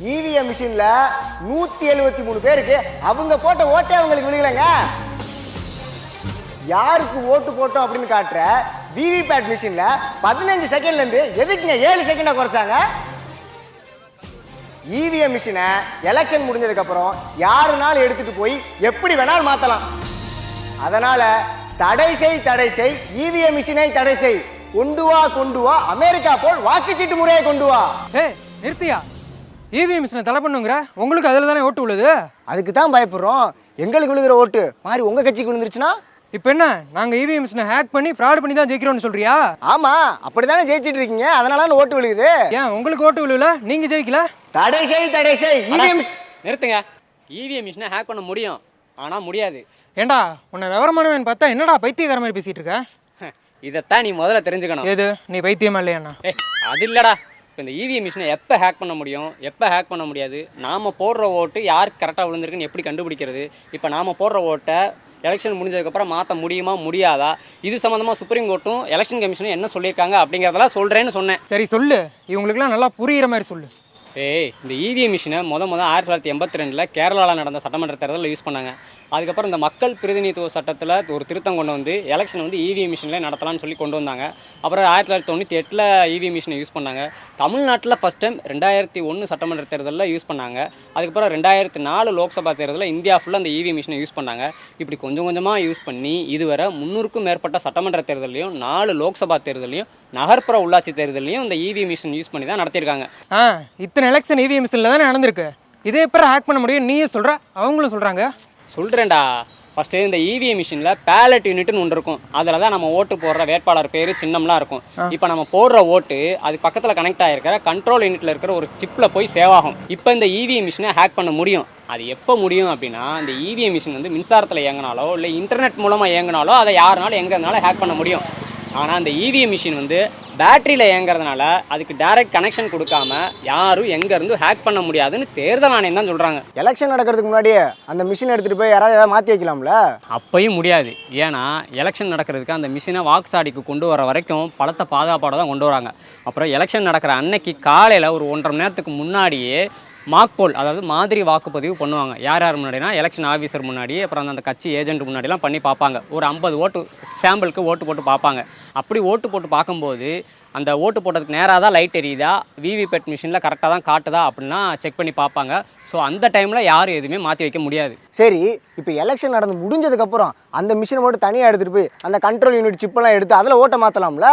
EVM மிஷின்ல நூத்தி எழுபத்தி மூணு பேருக்கு அவங்க போட்ட ஓட்டே அவங்களுக்கு விழுகலைங்க. யாருக்கு ஓட்டு போட்டோம் அப்படின்னு காட்டுற விவிபேட் மிஷின்ல பதினஞ்சு செகண்ட்ல இருந்து எதுக்குங்க ஏழு செகண்டா குறைச்சாங்க? இவிஎம் மிஷினை எலெக்ஷன் முடிஞ்சதுக்கு அப்புறம் யாருனாலும் எடுத்துட்டு போய் எப்படி வேணாலும் மாத்தலாம். அதனால தடை செய் தடை செய் இவிஎம் மிஷினை தடை செய். கொண்டு வா கொண்டு வா. அமெரிக்கா போல் வாக்குச்சீட்டு முறையை கொண்டு வா. நிறுத்தியா? இவிஎம் மிஷினை தலை பண்ணுங்கிற? உங்களுக்கு அதில் தானே ஓட்டு விழுது அதுக்கு தான் பயப்படுறோம். எங்களுக்கு விழுகிற ஓட்டு. மாதிரி உங்க கட்சிக்கு விழுந்துருச்சுன்னா? இப்போ என்ன? நாங்கள் இவிஎம் மிஷினை ஹேக் பண்ணி ஃப்ராட் பண்ணி தான் ஜெயிக்கிறோம்னு சொல்றியா? ஆமா. அப்படிதானே ஜெயிச்சிட்டு இருக்கீங்க. அதனால தான் ஓட்டு விழுகுது. ஏன் உங்களுக்கு ஓட்டு விழுல நீங்கள் ஜெயிக்கல? தடை செய் தடை செய் இவிஎம் நிறுத்துங்க. இவிஎம் மிஷினை ஹேக் பண்ண முடியும். ஆனால் முடியாது. ஏண்டா உன்னை விவரமானவன் பார்த்தா என்னடா பைத்தியக்கார மாதிரி பேசிட்டு இருக்க? இதைத்தான் நீ முதல்ல தெரிஞ்சுக்கணும். ஏது நீ பைத்தியமா இல்லையாண்ணா அது இல்லடா. இப்போ இந்த இவிஎம் மிஷினை எப்போ ஹேக் பண்ண முடியும்? எப்போ ஹேக் பண்ண முடியாது? நாம் போடுற ஓட்டு யாருக்கு கரெக்டாக விழுந்திருக்குன்னு எப்படி கண்டுபிடிக்கிறது? இப்போ நாம் போடுற ஓட்டை எலெக்ஷன் முடிஞ்சதுக்கப்புறம் மாற்ற முடியுமா முடியாதா? இது சம்மந்தமாக சுப்ரீம் கோர்ட்டும் எலெக்ஷன் கமிஷனும் என்ன சொல்லியிருக்காங்க அப்படிங்கிறதெல்லாம் சொல்கிறேன்னு சொன்னேன். சரி சொல்லு. இவங்களுக்குலாம் நல்லா புரியிற மாதிரி சொல்லு. ஏய் இந்த இவிஎம் மிஷினை முத முத ஆயிரத்தி தொள்ளாயிரத்தி எண்பத்தி ரெண்டில் கேரளாவில் நடந்த சட்டமன்ற தேர்தலில் யூஸ் பண்ணாங்க. அதுக்கப்புறம் இந்த மக்கள் பிரதிநிதித்துவ சட்டத்தில் ஒரு திருத்தம் கொண்டு வந்து எலெக்ஷன் வந்து இவிஎம் மிஷினில் நடத்தலாம்னு சொல்லி கொண்டு வந்தாங்க. அப்புறம் ஆயிரத்தி தொள்ளாயிரத்தி தொண்ணூற்றி எட்டில் இவிஎம் மிஷினை யூஸ் பண்ணாங்க. தமிழ்நாட்டில் ஃபஸ்ட் டைம் ரெண்டாயிரத்தி ஒன்று சட்டமன்ற தேர்தலில் யூஸ் பண்ணாங்க. அதுக்கப்புறம் ரெண்டாயிரத்தி நாலு லோக்சபா தேர்தலில் இந்தியா ஃபுல்லாக அந்த இவிஎம் மிஷினை யூஸ் பண்ணாங்க. இப்படி கொஞ்சம் கொஞ்சமாக யூஸ் பண்ணி இதுவரை முந்நூறுக்கும் மேற்பட்ட சட்டமன்ற தேர்தலையும் நாலு லோக்சபா தேர்தலையும் நகர்ப்புற உள்ளாட்சி தேர்தலையும் இந்த இவிஎம் மிஷின் யூஸ் பண்ணி தான் நடத்தியிருக்காங்க ஆ இத்தனை எலெக்ஷன் இவிஎம் மிஷினில் தான் நடந்திருக்கு. இதே எப்பறம் ஹேக் பண்ண முடியும். நீயே சொல்கிற அவங்களும் சொல்கிறாங்க சொல்கிறேன்டா ஃபஸ்ட்டு இந்த E இவிஎம் மிஷினில் பேலட் யூனிட்னு ஒன்று இருக்கும். அதில் தான் நம்ம ஓட்டு போடுற வேட்பாளர் பேர் சின்னம்லாம் இருக்கும். இப்போ நம்ம போடுற ஓட்டு அது பக்கத்தில் கனெக்ட் ஆகிருக்கிற கண்ட்ரோல் யூனிட்டில் இருக்கிற ஒரு சிப்பில் போய் சேவ் ஆகும். இப்போ இந்த E இவிஎம் மிஷினை ஹேக் பண்ண முடியும். அது எப்போ முடியும் அப்படின்னா இந்த E இவிஎம் மிஷின் வந்து மின்சாரத்தில் இயங்கினாலோ இல்லை இன்டர்நெட் மூலமாக இயங்கினாலோ அதை யாருனாலும் எங்கே இருந்தாலும் ஹேக் பண்ண முடியும். ஆனால் அந்த இவிஎம் மிஷின் வந்து பேட்டரியில் இயங்குறதுனால அதுக்கு டைரக்ட் கனெக்ஷன் கொடுக்காம யாரும் எங்கேருந்து ஹேக் பண்ண முடியாதுன்னு தேர்தல் ஆணையம் தான் சொல்கிறாங்க எலெக்ஷன் நடக்கிறதுக்கு முன்னாடியே அந்த மிஷின் எடுத்துட்டு போய் யாராவது ஏதாவது மாத்தி வைக்கலாம்ல? அப்பயும் முடியாது. ஏன்னா எலெக்ஷன் நடக்கிறதுக்கு அந்த மிஷினை வாக்குச்சாடிக்கு கொண்டு வர வரைக்கும் பலத்த பாதுகாப்போட தான் கொண்டு வராங்க. அப்புறம் எலெக்ஷன் நடக்கிற அன்னைக்கு காலையில் ஒரு ஒன்றரை மணி நேரத்துக்கு முன்னாடியே மாக் போல் அதாவது மாதிரி வாக்குப்பதிவு பண்ணுவாங்க. யார் யார் முன்னாடினா எலெக்ஷன் ஆஃபீஸர் முன்னாடி அப்புறம் அந்த கட்சி ஏஜென்ட் முன்னாடிலாம் பண்ணி பார்ப்பாங்க. ஒரு ஐம்பது ஓட்டு சாம்பிளுக்கு ஓட்டு போட்டு பார்ப்பாங்க. அப்படி ஓட்டு போட்டு பார்க்கும்போது அந்த ஓட்டு போட்டதுக்கு நேராக தான் லைட் எரியுதா? விவிபேட் மிஷினில் கரெக்டாக தான் காட்டுதா அப்படின்னா செக் பண்ணி பார்ப்பாங்க. ஸோ அந்த டைமில் யாரும் எதுவுமே மாற்றி வைக்க முடியாது. சரி இப்போ எலெக்ஷன் நடந்து முடிஞ்சதுக்கு அப்புறம் அந்த மிஷினை மட்டும் தனியாக எடுத்துட்டு போய் அந்த கண்ட்ரோல் யூனிட் சிப்பெல்லாம் எடுத்து அதில் ஓட்ட மாத்தலாம்ல?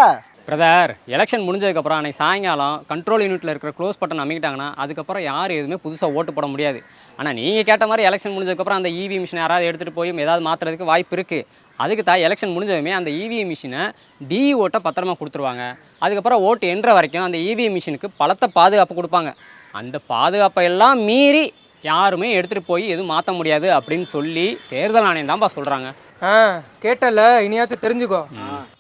பிரதர் எலெக்ஷன் முடிஞ்சதுக்கப்புறம் அன்னைக்கு சாயங்காலம் கண்ட்ரோல் யூனிட்டில் இருக்கிற க்ளோஸ் பட்டன் அமைக்கிட்டாங்கன்னா அதுக்கப்புறம் யாரும் எதுவுமே புதுசாக ஓட்டு போட முடியாது. ஆனால் நீங்கள் கேட்ட மாதிரி எலெக்ஷன் முடிஞ்சதுக்கப்புறம் அந்த இவி மிஷினை யாராவது எடுத்துகிட்டு போய் ஏதாவது மாற்றுறதுக்கு வாய்ப்பு இருக்குது அதுக்கு தான் எலெக்ஷன் முடிஞ்சதுமே அந்த இவி மிஷினை டிஇ ஓட்டை பத்திரமா கொடுத்துருவாங்க. அதுக்கப்புறம் ஓட்டு எண்ற வரைக்கும் அந்த இவி மிஷினுக்கு பலத்த பாதுகாப்பு கொடுப்பாங்க. அந்த பாதுகாப்பை எல்லாம் மீறி யாருமே எடுத்துகிட்டு போய் எதுவும் மாற்ற முடியாது அப்படின்னு சொல்லி தேர்தல் ஆணையம் தான்ப்பா சொல்கிறாங்க ஆ கேட்டல. இனியாச்சும் தெரிஞ்சுக்கோ.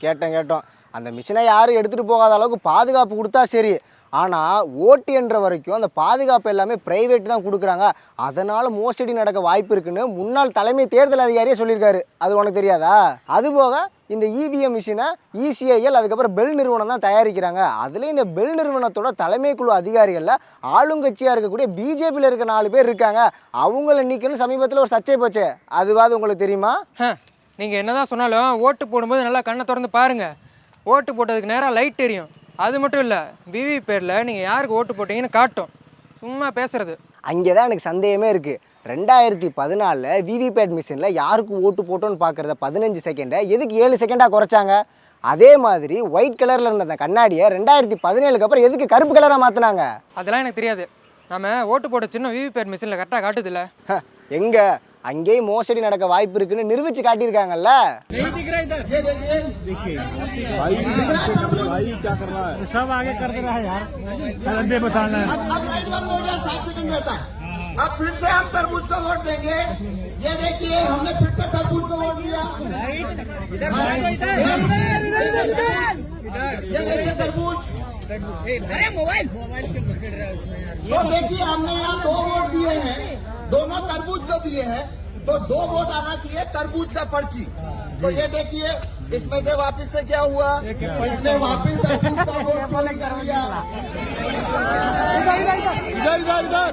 கேட்டோம் கேட்டோம். அந்த மிஷினை யாரும் எடுத்துகிட்டு போகாத அளவுக்கு பாதுகாப்பு கொடுத்தா சரி. ஆனால் ஓட்டு என்ற வரைக்கும் அந்த பாதுகாப்பு எல்லாமே ப்ரைவேட் தான் கொடுக்குறாங்க. அதனால் மோசடி நடக்க வாய்ப்பு இருக்குன்னு முன்னாள் தலைமை தேர்தல் அதிகாரியே சொல்லியிருக்காரு. அது உனக்கு தெரியாதா? அதுபோக இந்த இவிஎம் மிஷினை இசிஐஎல் அதுக்கப்புறம் பெல் நிறுவனம் தான் தயாரிக்கிறாங்க. அதுலேயும் இந்த பெல் நிறுவனத்தோட தலைமை குழு அதிகாரிகளில் ஆளுங்கட்சியாக இருக்கக்கூடிய பிஜேபியில் இருக்க நாலு பேர் இருக்காங்க. அவங்கள நீக்கணும் சமீபத்தில் ஒரு சர்ச்சை போச்சு. அதுவாது உங்களுக்கு தெரியுமா? நீங்கள் என்னதான் சொன்னாலும் ஓட்டு போடும்போது நல்லா கண்ணை திறந்து பாருங்க. ஓட்டு போட்டதுக்கு நேராக லைட் தெரியும் அது மட்டும் இல்லை விவி பேரில் நீங்கள் யாருக்கு ஓட்டு போட்டீங்கன்னு காட்டும். சும்மா பேசுறது. அங்கே தான் எனக்கு சந்தேகமே இருக்குது ரெண்டாயிரத்தி பதினாலில் விவிபேட் மிஷினில் யாருக்கு ஓட்டு போட்டோன்னு பார்க்குறத பதினஞ்சு செகண்டை எதுக்கு ஏழு செகண்டாக குறைச்சாங்க? அதே மாதிரி ஒயிட் கலரில் இருந்த அந்த கண்ணாடியை ரெண்டாயிரத்தி பதினேழுக்கு அப்புறம் எதுக்கு கருப்பு கலராக மாற்றினாங்க அதெல்லாம் எனக்கு தெரியாது. நம்ம ஓட்டு போட்ட சின்ன விவி பேர் மிஷினில் கரெக்டாக காட்டுதில்ல. எங்கே? அங்கேயும் மோசடி நடக்க வாய்ப்பு இருக்குன்னு நிரூபிச்சு காட்டியிருக்காங்கல்ல सब आगे कर दे रहा है यार अंधे बताना है अब लाइट बंद हो गया सात सेकंड रहता है अब फिर से हम तरबूज को वोट देंगे ये देखिए हमने फिर से तरबूज को वोट दिया ये देखिए तरबूज तो देखिए हमने यहाँ दो वोट दिए हैं दोनों तरबूज को दिए हैं तो दो वोट आना चाहिए तरबूज का पर्ची तो ये देखिए इसमें से वापस से क्या हुआ इसने वापस तरबूज का वोट चोरी कर लिया इधर इधर इधर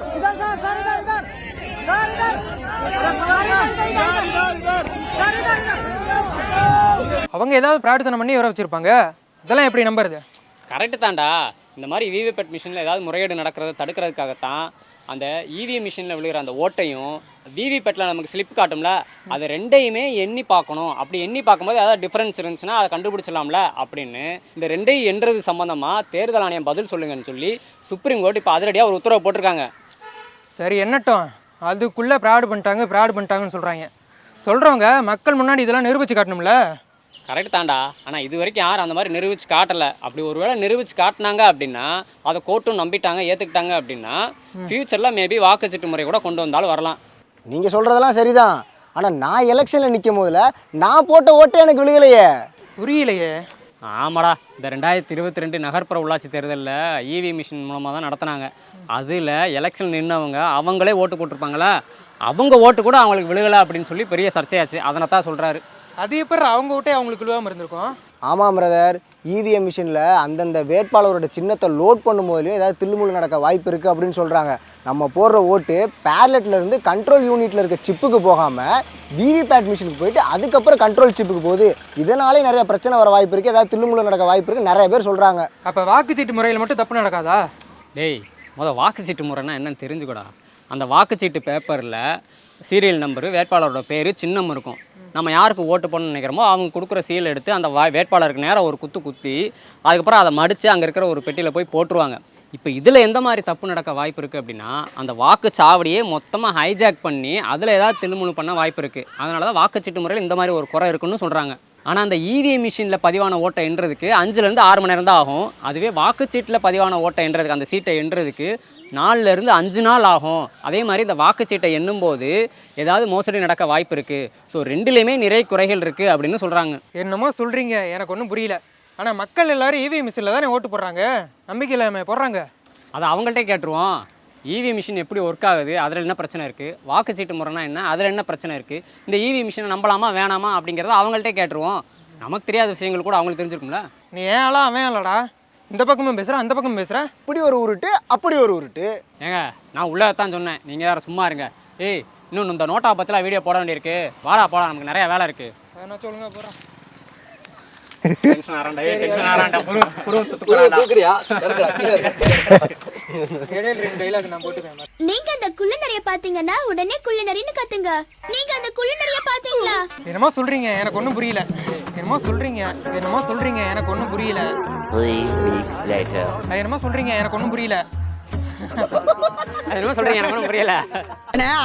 அவங்க ஏதாவது பிரார்த்தனை பண்ணி வர வச்சுருப்பாங்க இதெல்லாம் எப்படி நம்புறது கரெக்டு தான்டா. இந்த மாதிரி விவிபேட் மிஷினில் ஏதாவது முறைகேடு நடக்கிறத தடுக்கிறதுக்காகத்தான் அந்த இவிஎம் மிஷினில் விழுகிற அந்த ஓட்டையும் விவிபேட்டில் நமக்கு ஸ்லிப் காட்டும்ல அது ரெண்டையுமே எண்ணி பார்க்கணும். அப்படி எண்ணி பார்க்கும்போது ஏதாவது டிஃப்ரென்ஸ் இருந்துச்சுன்னா அதை கண்டுபிடிச்சிடலாம்ல அப்படின்னு இந்த ரெண்டையும் எண்றது சம்மந்தமாக தேர்தல் ஆணையம் பதில் சொல்லுங்கன்னு சொல்லி சுப்ரீம் கோர்ட் இப்போ அதிரடியாக ஒரு உத்தரவு போட்டிருக்காங்க. சரி என்னட்டும். அதுக்குள்ளே ப்ராடு பண்ணிட்டாங்க ப்ராடு பண்ணிட்டாங்கன்னு சொல்கிறாங்க சொல்கிறவங்க மக்கள் முன்னாடி இதெல்லாம் நிரூபித்து காட்டணும்ல? கரெக்ட் தான்டா. ஆனால் இது வரைக்கும் யாரும் அந்த மாதிரி நிரூபிச்சு காட்டலை. அப்படி ஒருவேளை நிரூபிச்சு காட்டினாங்க அப்படின்னா அதை கோர்ட்டும் நம்பிட்டாங்க ஏற்றுக்கிட்டாங்க அப்படின்னா ஃப்யூச்சரில் மேபி வாக்குச்சீட்டு முறை கூட கொண்டு வந்தாலும் வரலாம். நீங்கள் சொல்கிறதெல்லாம் சரிதான். ஆனால் நான் எலெக்ஷனில் நிற்கும் போதில் நான் போட்ட ஓட்டே எனக்கு விழுகலையே. புரியலையே. ஆமாடா. இந்த ரெண்டாயிரத்தி இருபத்தி ரெண்டு நகர்ப்புற உள்ளாட்சி தேர்தலில் இவி மிஷின் மூலமாக தான் நடத்துனாங்க. அதில் எலெக்ஷன் நின்னவங்க அவங்களே ஓட்டு போட்டிருப்பாங்களா? அவங்க ஓட்டு கூட அவங்களுக்கு விழுகலை அப்படின்னு சொல்லி பெரிய சர்ச்சையாச்சு. அதனை தான் சொல்கிறாரு அது எப்போ அவங்க விட்டே அவங்களுக்கு விழுவாமல் இருந்திருக்கும். ஆமாம் பிரதர் இவிஎம் மிஷினில் அந்தந்த வேட்பாளரோட சின்னத்தை லோட் பண்ணும்போதுலேயும் ஏதாவது தில்லுமுள்ளு நடக்க வாய்ப்பு இருக்குது அப்படின்னு சொல்கிறாங்க நம்ம போடுற ஓட்டு பேர்லெட்டில் இருந்து கண்ட்ரோல் யூனிட்டில் இருக்க சிப்புக்கு போகாமல் விவிபேட் மிஷினுக்கு போயிட்டு அதுக்கப்புறம் கண்ட்ரோல் சிப்புக்கு போகுது. இதனாலே நிறைய பிரச்சனை வர வாய்ப்பு இருக்குது ஏதாவது தில்லுமுள்ளு நடக்க வாய்ப்பு இருக்குது நிறைய பேர் சொல்கிறாங்க அப்போ வாக்குச்சீட்டு முறையில் மட்டும் தப்பு நடக்காதா? டேய் முத வாக்குச்சீட்டு முறைன்னா என்னன்னு தெரிஞ்சுக்கூடா. அந்த வாக்குச்சீட்டு பேப்பரில் சீரியல் நம்பரு வேட்பாளரோட பேர் சின்னம் இருக்கும். நம்ம யாருக்கு ஓட்டு போடணும்னு நினைக்கிறோமோ அவங்க கொடுக்குற சீல் எடுத்து அந்த வா வேட்பாளருக்கு நேராக ஒரு குத்து குத்தி அதுக்கப்புறம் அதை மடித்து அங்கே இருக்கிற ஒரு பெட்டியில் போய் போட்டுருவாங்க. இப்போ இதில் எந்த மாதிரி தப்பு நடக்க வாய்ப்பு இருக்குது அப்படின்னா அந்த வாக்குச்சாவடியே மொத்தமாக ஹைஜாக் பண்ணி அதில் ஏதாவது தில்லுமுழு பண்ண வாய்ப்பு இருக்குது அதனால தான் வாக்குச்சீட்டு முறையில் இந்த மாதிரி ஒரு குறை இருக்குன்னு சொல்கிறாங்க ஆனால் அந்த இவிஎம் மிஷினில் பதிவான ஓட்டை எண்றதுக்கு அஞ்சுலேருந்து ஆறு மணி நேரம் தான் ஆகும். அதுவே வாக்குச்சீட்டில் பதிவான ஓட்டை எண்றதுக்கு அந்த சீட்டை எண்றதுக்கு நாலுலேருந்து அஞ்சு நாள் ஆகும். அதே மாதிரி இந்த வாக்குச்சீட்டை எண்ணும்போது ஏதாவது மோசடி நடக்க வாய்ப்பு இருக்குது ஸோ ரெண்டுலேயுமே நிறைய குறைகள் இருக்குது அப்படின்னு சொல்கிறாங்க என்னமோ சொல்கிறீங்க எனக்கு ஒன்றும் புரியல. ஆனால் மக்கள் எல்லாரும் இவி மிஷினில் தானே ஓட்டு போடுறாங்க? நம்பிக்கை இல்லாமல் போடுறாங்க. அதை அவங்கள்ட்டே கேட்டுருவோம். இவி மிஷின் எப்படி ஒர்க் ஆகுது? அதில் என்ன பிரச்சனை இருக்குது வாக்குச்சீட்டு முறைனா என்ன? அதில் என்ன பிரச்சனை இருக்குது இந்த இவி மிஷினை நம்பலாமா வேணாமா அப்படிங்கிறத அவங்கள்ட்டே கேட்டுருவோம். நமக்கு தெரியாத விஷயங்கள் கூட அவங்களுக்கு தெரிஞ்சிருக்கும்ல. நீ ஏன் ஆளா? அவன் ஆளாடா? இந்த பக்கமும் பேசுகிறேன் அந்த பக்கமும் பேசுகிறேன் இப்படி ஒரு உருட்டு அப்படி ஒரு உருட்டு. ஏங்க நான் உள்ளே தான் சொன்னேன். நீங்கள் யாரும் சும்மா இருங்க. ஏய் இன்னும் இந்த நோட்டா பற்றிலாம் வீடியோ போட வேண்டியிருக்கு. வாடா போடா நமக்கு நிறைய வேலை இருக்குது நான் சொல்லுங்க போகிறேன் நீங்க அந்த குள்ளநரிய பாத்தீங்கன்னா உடனே குள்ளநரின்னு கத்துங்க நீங்க அந்த குள்ளநரிய பாத்தீங்களா? என்னமோ சொல்கிறீங்க எனக்கு ஒன்றும் புரியல. என்னமோ சொல்கிறீங்க என்னமோ சொல்கிறீங்க எனக்கு ஒன்றும் புரியல. என்னமோ சொல்கிறீங்க எனக்கு ஒன்றும் புரியல. சொல்கிறீங்க எனக்கு ஒன்றும் புரியல.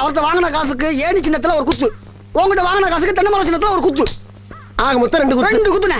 அவர்கிட்ட வாங்கின காசுக்கு ஏணி சின்னத்துல ஒரு குத்து. உங்ககிட்ட வாங்கின காசுக்கு தென்னை மரம் சின்னத்துல ஒரு குத்து. ஆக மொத்தம் ரெண்டு குத்து. ரெண்டு குத்துனே